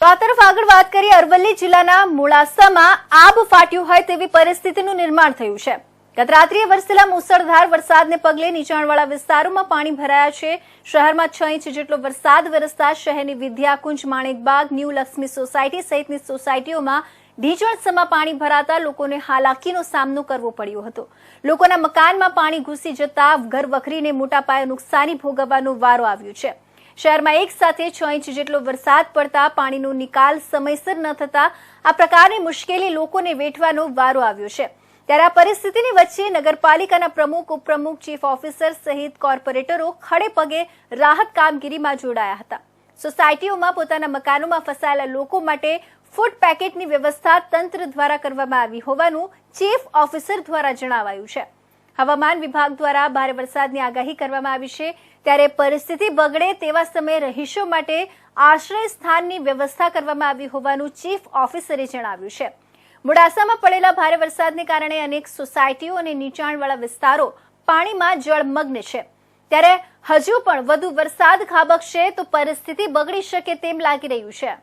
આ તરફ આગળ વાત કરીએ અરવલ્લી જિલ્લાના મોડાસામાં આબ ફાટ્યું હોય તેવી પરિસ્થિતિનું નિર્માણ થયું છે. ગત રાત્રિએ વરસેલા મુસળધાર વરસાદને પગલે નીચાણવાળા વિસ્તારોમાં પાણી ભરાયા છે. શહેરમાં છ ઇંચ જેટલો વરસાદ વરસતા શહેરની વિદ્યાકુંજ, માણેકબાગ, ન્યૂ લક્ષ્મી સોસાયટી સહિતની સોસાયટીઓમાં ઢીચણસમાં પાણી ભરાતા લોકોને હાલાકીનો સામનો કરવો પડ્યો હતો. લોકોના મકાનમાં પાણી ઘૂસી જતા ઘર વખરીને મોટા પાયે નુકસાની ભોગવવાનો વારો આવ્યો છે. શહેરમાં એક સાથે છ ઇંચ જેટલો વરસાદ પડતા પાણીનો નિકાલ સમયસર ન થતા આ પ્રકારની મુશ્કેલી લોકોને વેઠવાનો વારો આવ્યો છે. ત્યારે આ પરિસ્થિતિની વચ્ચે નગરપાલિકાના પ્રમુખ, ઉપપ્રમુખ, ચીફ ઓફિસર સહિત કોર્પોરેટરો ખડે પગે રાહત કામગીરીમાં જોડાયા હતા. સોસાયટીઓમાં પોતાના મકાનોમાં ફસાયેલા લોકો માટે ફૂડ પેકેટની વ્યવસ્થા તંત્ર દ્વારા કરવામાં આવી હોવાનું ચીફ ઓફિસર દ્વારા જણાવાયું છે. હવામાન વિભાગ દ્વારા ભારે વરસાદની આગાહી કરવામાં આવી છે. ત્યારે પરિસ્થિતિ બગડે તેવા સમયે રહીશો માટે આશ્રય સ્થાનની વ્યવસ્થા કરવામાં આવી હોવાનું ચીફ ઓફિસરે જણાવ્યું છે. મોડાસામાં પડેલા ભારે વરસાદને કારણે અનેક સોસાયટીઓ અને નીચાણવાળા વિસ્તારો પાણીમાં જળમગ્ન છે. ત્યારે હજુ પણ વધુ વરસાદ ખાબકશે તો પરિસ્થિતિ બગડી શકે તેમ લાગી રહ્યું છે.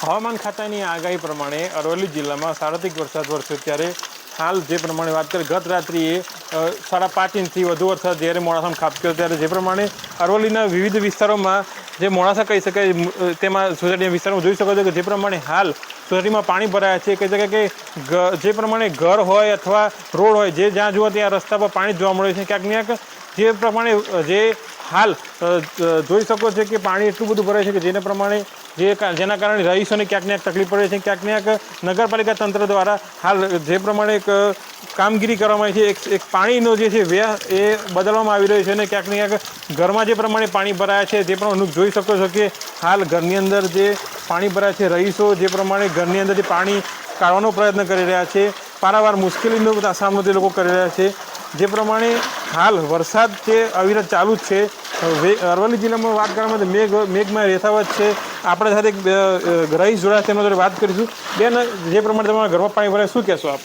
હવામાન ખાતાની આગાહી પ્રમાણે અરવલ્લી જિલ્લામાં સાર્વત્રિક વરસાદ વરસ્યો ત્યારે હાલ જે પ્રમાણે વાત કરીએ, ગત રાત્રિએ સાડા પાંચ ઇંચથી વધુ વરસાદ જ્યારે મોડાસામાં ખાબક્યો ત્યારે જે પ્રમાણે અરવલ્લીના વિવિધ વિસ્તારોમાં જે મોડાસા કહી શકાય તેમાં સોસાયટીના વિસ્તારમાં જોઈ શકો છો કે જે પ્રમાણે હાલ સોસાયટીમાં પાણી ભરાયા છે કહી શકાય કે જે પ્રમાણે ઘર હોય અથવા રોડ હોય, જે જ્યાં જુઓ ત્યાં રસ્તા પર પાણી જોવા મળે છે, ક્યાંક ક્યાંક જે પ્રમાણે જે હાલ જોઈ શકો છો કે પાણી એટલું બધું ભરાય છે કે જેને પ્રમાણે જે જેના કારણે રહીશોને ક્યાંક ને તકલીફ પડે છે, ક્યાંક ને ક્યાંક નગરપાલિકા તંત્ર દ્વારા હાલ જે પ્રમાણે એક કામગીરી કરવામાં આવી છે, એક પાણીનો જે છે વ્યય એ બદલવામાં આવી રહ્યો છે અને ક્યાંક ને ક્યાંક ઘરમાં જે પ્રમાણે પાણી ભરાયા છે તે પણ જોઈ શકો છો કે હાલ ઘરની અંદર જે પાણી ભરાયા છે, રહીશો જે પ્રમાણે ઘરની અંદર જે પાણી કાઢવાનો પ્રયત્ન કરી રહ્યા છે, પારાવાર મુશ્કેલીનો સામનો તે લોકો કરી રહ્યા છે જે પ્રમાણે હાલ વરસાદ છે અવિરત ચાલુ જ છે. અરવલ્લી જિલ્લામાં વાત કરવામાં તો મેઘ મેઘમાં યથાવત છે. આપણા સાથે અ, રહીશ તેમના જોડે વાત કરીશું. બેન જે પ્રમાણે તમારા ઘરમાં પાણી ભરાય શું કહેશો આપ?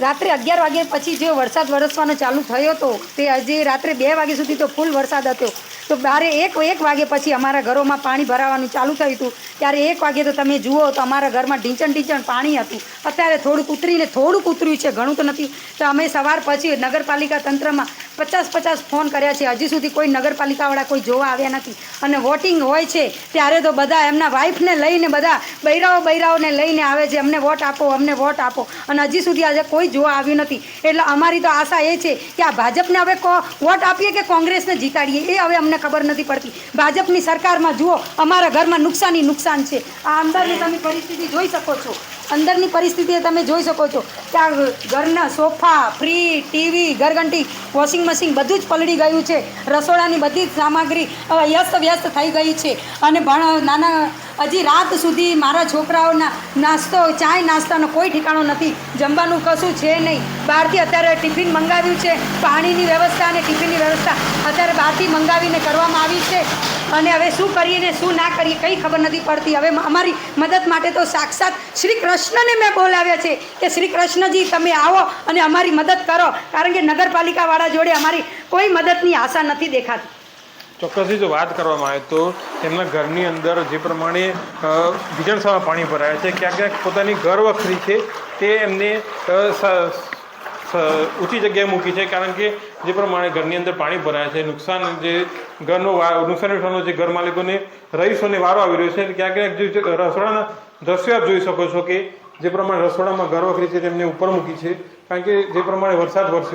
રાત્રે અગિયાર વાગ્યા પછી જે વરસાદ વરસવાનો ચાલુ થયો હતો તે હજી રાત્રે બે વાગ્યા સુધી તો ફૂલ વરસાદ હતો. તો બારે એક એક વાગે પછી અમારા ઘરોમાં પાણી ભરાવાનું ચાલુ થયું હતું. ત્યારે એક વાગે તો તમે જુઓ તો અમારા ઘરમાં ઢીંચણ ઢીંચણ પાણી હતું. અત્યારે થોડુંક ઉતરીને થોડુંક ઉતર્યું છે, ઘણું તો નથી. તો અમે સવાર પછી નગરપાલિકા તંત્રમાં પચાસ પચાસ ફોન કર્યા છે. હજી સુધી કોઈ નગરપાલિકાવાળા કોઈ જોવા આવ્યા નથી. અને વોટિંગ હોય છે, ત્યારે તો બધા એમના વાઈફને લઈને બધા બૈરાઓ બૈરાઓને લઈને આવે છે. અમને વોટ આપો, અમને વોટ આપો. અને હજી સુધી આજે કોઈ જોવા આવ્યું નથી. એટલે અમારી તો આશા એ છે કે આ ભાજપને હવે વોટ આપીએ કે કોંગ્રેસને જીતાડીએ? એ હવે અમને ખબર નથી પડતી. ભાજપની સરકારમાં જુઓ, અમારા ઘરમાં નુકસાની નુકસાન છે. આ અંદરની તમે પરિસ્થિતિ જોઈ શકો છો. અંદરની પરિસ્થિતિ તમે જોઈ શકો છો કે આ ઘરના સોફા ફ્રી ટીવી, ઘરઘંટી, વોશિંગ મશીન બધું જ પલળી ગયું છે. રસોડાની બધી જ સામગ્રી વ્યસ્ત વ્યસ્ત થઈ ગઈ છે. અને ભણ નાના હજી રાત સુધી મારા છોકરાઓના નાસ્તો, ચાય નાસ્તાનો કોઈ ઠેકાણો નથી. જમવાનું કશું છે નહીં. બહારથી અત્યારે ટિફિન મંગાવ્યું છે. પાણીની વ્યવસ્થા અને ટિફિનની વ્યવસ્થા અત્યારે બહારથી મંગાવીને કરવામાં આવી છે. અને હવે શું કરીએ ને શું ના કરીએ કંઈ ખબર નથી પડતી. હવે અમારી મદદ માટે તો સાક્ષાત શ્રી કૃષ્ણને મેં બોલાવ્યા છે કે શ્રી કૃષ્ણજી, તમે આવો અને અમારી મદદ કરો. કારણ કે નગરપાલિકાવાળા જોડે અમારી કોઈ મદદની આશા નથી દેખાતી. ચોક્કસથી જો વાત કરવામાં આવે તો તેમના ઘરની અંદર જે પ્રમાણે વિધાનસભા પાણી ભરાયા છે, ક્યાંક ક્યાંક પોતાની ઘર વખરી છે, તે એમને ઊંચી જગ્યાએ મૂકી છે કારણ કે જે પ્રમાણે ઘરની અંદર પાણી ભરાય છે, નુકસાન જે ઘરનો નુકસાન વેઠવાનો જે ઘર માલિકોને રહીશોને વારો આવી રહ્યો છે ક્યાંક ક્યાંક રસોડાના દ્રશ્યો આપ જોઈ શકો છો કે જે પ્રમાણે રસોડામાં ઘર વખરી છે તેમને ઉપર મૂકી છે, કારણ કે જે પ્રમાણે વરસાદ વરસ્યો